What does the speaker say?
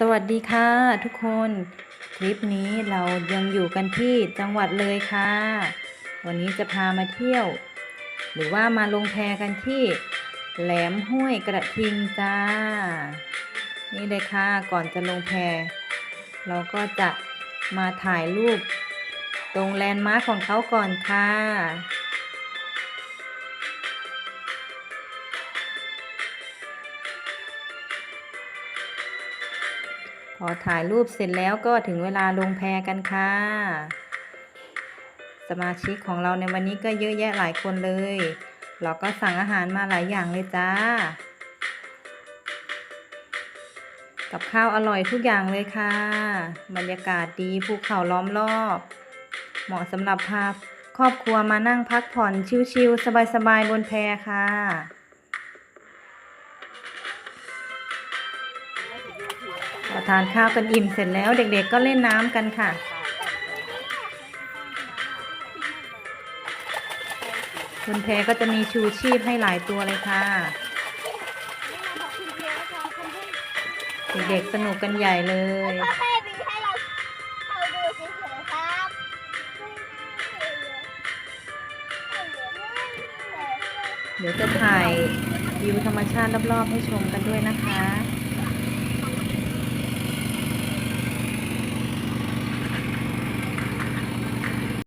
สวัสดีค่ะทุกคนคลิปนี้เรายังอยู่กันที่จังหวัดเลยค่ะ วันนี้จะพามาเที่ยว หรือว่ามาลงแพกันที่แหลมห้วยกระทิงจ้า นี่เลยค่ะก่อนจะลงแพ เราก็จะมาถ่ายรูป ตรงแลนด์มาร์คของเขาก่อนค่ะ อถ่ายรูปเสร็จแล้วก็ถึงเวลาลงแพกันค่ะ สมาชิกของเราในวันนี้ก็เยอะแยะหลายคนเลย เราก็สั่งอาหารมาหลายอย่างเลยจ้า กับข้าวอร่อยทุกอย่างเลยค่ะ บรรยากาศดีภูเขาล้อมรอบ เหมาะสำหรับพาครอบครัวมานั่งพักผ่อนชิลๆสบายๆบนแพค่ะ พอทานข้าวกันอิ่มเสร็จแล้วเด็กๆก็เล่นน้ำกันค่ะบนแพก็จะมีชูชีพให้หลายตัวเลยค่ะ เด็กๆสนุกกันใหญ่เลยเดี๋ยวจะถ่ายวิวธรรมชาติรอบๆให้ชมกันด้วยนะคะ